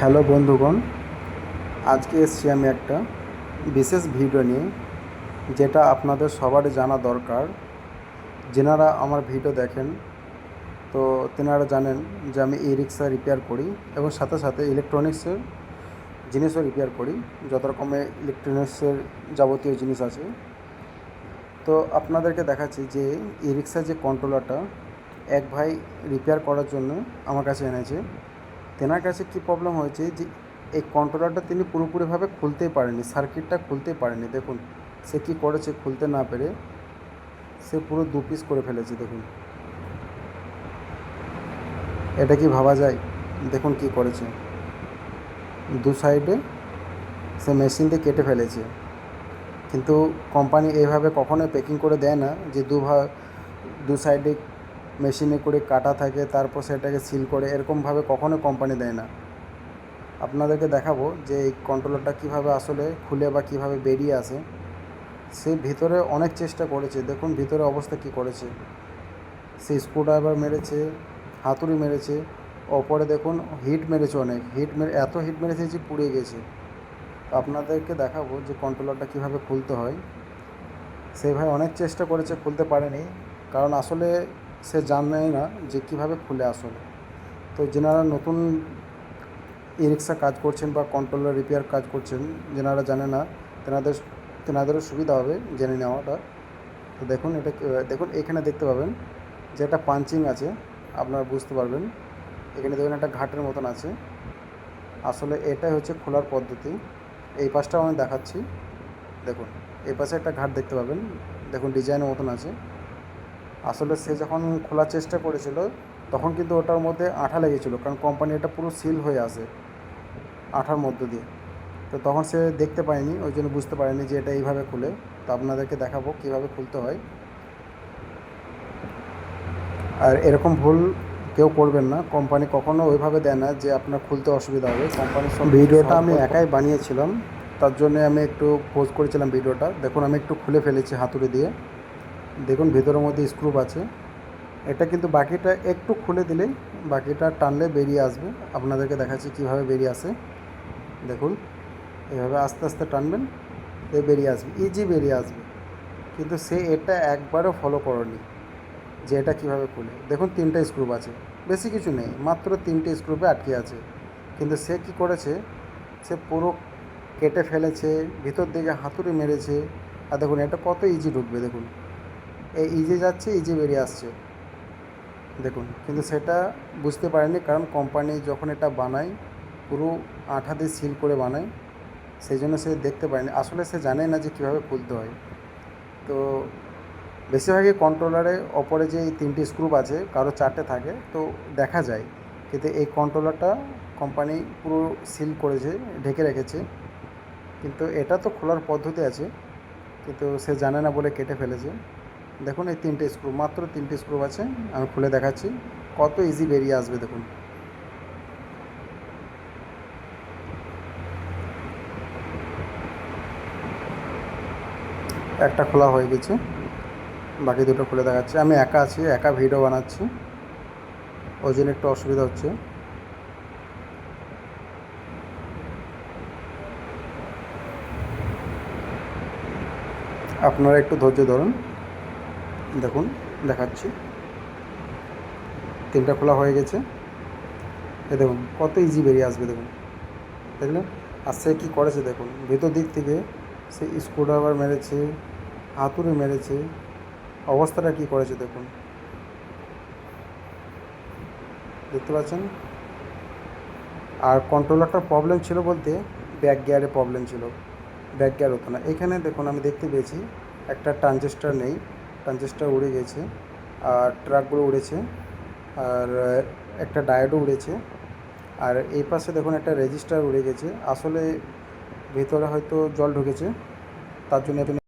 Hello বন্ধুগণ, আজকে এসেছি আমি একটা বিশেষ ভিডিও নিয়ে, যেটা আপনাদের সবারই জানা দরকার। যেনারা আমার ভিডিও দেখেন, তো তেনারা জানেন যে আমি ই রিক্সা রিপেয়ার করি এবং সাথে সাথে ইলেকট্রনিক্সের জিনিসও রিপেয়ার করি, যত রকমের ইলেকট্রনিক্সের যাবতীয় জিনিস আছে। তো আপনাদেরকে দেখাচ্ছি যে ই রিক্সার যে কন্ট্রোলারটা এক ভাই রিপেয়ার করার জন্য আমার কাছে এনেছে। তেনার কাছে কী প্রবলেম হয়েছে যে, এই কন্ট্রোলারটা তিনি পুরোপুরিভাবে খুলতেই পারেনি সার্কিটটা খুলতেই পারেনি দেখুন, সে কী করেছে খুলতে না পেরে, সে পুরো দু পিস করে ফেলেছে, দেখুন। এটা কি ভাবা যায়? দেখুন কি করেছে। দু সাইডে সে মেশিন দিয়ে কেটে ফেলেছে। কিন্তু কোম্পানি এইভাবে কখনোই প্যাকিং করে দেয় না যে দু ভা দু সাইডে মেশিনে করে কাটা থাকে, তারপর সেটাকে সিল করে, এরকমভাবে কখনো কোম্পানি দেয় না। আপনাদেরকে দেখাবো যে এই কন্ট্রোলারটা কীভাবে আসলে খুলে বা কীভাবে বেরিয়ে আসে। সে ভিতরে অনেক চেষ্টা করেছে। দেখুন ভিতরে অবস্থা কী করেছে। সে স্ক্রুড্রাইভার মেরেছে, হাতুড়ি মেরেছে, ওপরে দেখুন হিট মেরেছে অনেক। হিট মেরে, এত হিট মেরেছে যে পুড়ে গেছে। আপনাদেরকে দেখাবো যে কন্ট্রোলারটা কীভাবে খুলতে হয়। সেই ভাই অনেক চেষ্টা করেছে, খুলতে পারেনি। কারণ আসলে সে জানে না যে কীভাবে খুলে আসলে। তো যেনারা নতুন ই রিক্সা কাজ করছেন বা কন্ট্রোলার রিপেয়ার কাজ করছেন, যেনারা জানে না, তেনাদের, তেনাদেরও সুবিধা হবে জেনে নেওয়াটা। তো দেখুন এটা, দেখুন এখানে দেখতে পাবেন যে একটা পাঞ্চিং আছে, আপনারা বুঝতে পারবেন। এখানে দেখবেন একটা ঘাটের মতন আছে। আসলে এটাই হচ্ছে খোলার পদ্ধতি। এই পাশটাও আমি দেখাচ্ছি। দেখুন, এই পাশে একটা ঘাট দেখতে পাবেন। দেখুন ডিজাইনের মতন আছে। আসলে সে যখন খোলার চেষ্টা করেছিল তখন কিন্তু ওটার মধ্যে আঠা লেগেছিলো কারণ কোম্পানি এটা পুরো সিল হয়ে আসে আঠার মধ্য দিয়ে। তো তখন সে দেখতে পায়নি ওই জন্য বুঝতে পারেনি যে এটা এইভাবে খুলে। তো আপনাদেরকে দেখাবো কীভাবে খুলতে হয়। আর এরকম ভুল কেউ করবেন না। কোম্পানি কখনো ওইভাবে দেয় না যে আপনার খুলতে অসুবিধা হবে। কোম্পানির সব ভিডিওটা আমি একাই বানিয়েছিলাম। তার জন্য আমি একটু পোজ করেছিলাম ভিডিওটা। দেখুন আমি একটু খুলে ফেলেছি হাতুড়ি দিয়ে। দেখুন, ভেতরের মধ্যে স্ক্রুপ আছে। এটা কিন্তু বাকিটা একটু খুলে দিলেই বাকিটা টানলে বেরিয়ে আসবে। আপনাদেরকে দেখাচ্ছি কীভাবে বেরিয়ে আসে। দেখুন, এভাবে আস্তে আস্তে টানবেন, এ বেরিয়ে আসবে ইজি বেরিয়ে আসবে। কিন্তু সে এটা একবারও ফলো করেনি যে এটা কীভাবে খুলে। দেখুন, তিনটে স্ক্রুপ আছে। বেশি কিছু নেই, মাত্র তিনটে স্ক্রুপে আটকে আছে। কিন্তু সে কি করেছে? সে পুরো কেটে ফেলেছে, ভিতর দিকে হাতুড়ি মেরেছে। আর দেখুন, এটা কত ইজি ঢুকবে, দেখুন। এই ইজি যাচ্ছে ইজি বেরিয়ে আসছে। দেখুন, কিন্তু সেটা বুঝতে পারেনি কারণ কোম্পানি যখন এটা বানায়, পুরো আঠা দিয়ে সিল করে বানায়, সেই জন্য সে দেখতে পায়নি আসলে সে জানে না যে কীভাবে খুলতে হয়। তো বেশিরভাগই কন্ট্রোলারে ওপরে যে তিনটি স্ক্রুপ আছে, কারও চারটে থাকে, তো দেখা যায়। কিন্তু এই কন্ট্রোলারটা কোম্পানি পুরো সিল করেছে, ঢেকে রেখেছে। কিন্তু এটা তো খোলার পদ্ধতি আছে, কিন্তু সে জানে না বলে কেটে ফেলেছে। দেখুন, এই তিনটে স্ক্রু মাত্র তিনটে স্ক্রু আছে, আমি খুলে দেখাচ্ছি। কত ইজি বেরিয়ে আসবে দেখুন। একটা খোলা হয়ে গেছে, বাকি দুটো খুলে দেখাচ্ছি। আমি একা আছি, একা ভিডিও বানাচ্ছি। ওই জন্য একটু অসুবিধা হচ্ছে। আপনারা একটু ধৈর্য ধরুন। দেখুন, দেখাচ্ছি। তিনটা খোলা হয়ে গেছে। এ দেখুন, কত ইজি বেরিয়ে আসবে দেখুন। দেখলেন? আর সে কী করেছে দেখুন, ভেতর দিক থেকে সে স্ক্রুড্রাইভার মেরেছে, হাতুড়ি মেরেছে। অবস্থাটা কী করেছে দেখুন। দেখতে পাচ্ছেন? আর কন্ট্রোলারটার প্রবলেম ছিল বলতে ব্যাক গিয়ারে প্রবলেম ছিল। ব্যাক গিয়ার হতো না। এখানে দেখুন, আমি দেখতে পেয়েছি, একটা ট্রানজিস্টার নেই। ট্রানজিস্টার উড়ে গেছে, আর ট্রাকগুলো উড়েছে, আর একটা ডায়োডও উড়েছে, আর এই পাশে দেখুন একটা রেজিস্টার উড়ে গেছে। আসলে ভেতরে হয়তো জল ঢুকেছে, তার জন্য এখানে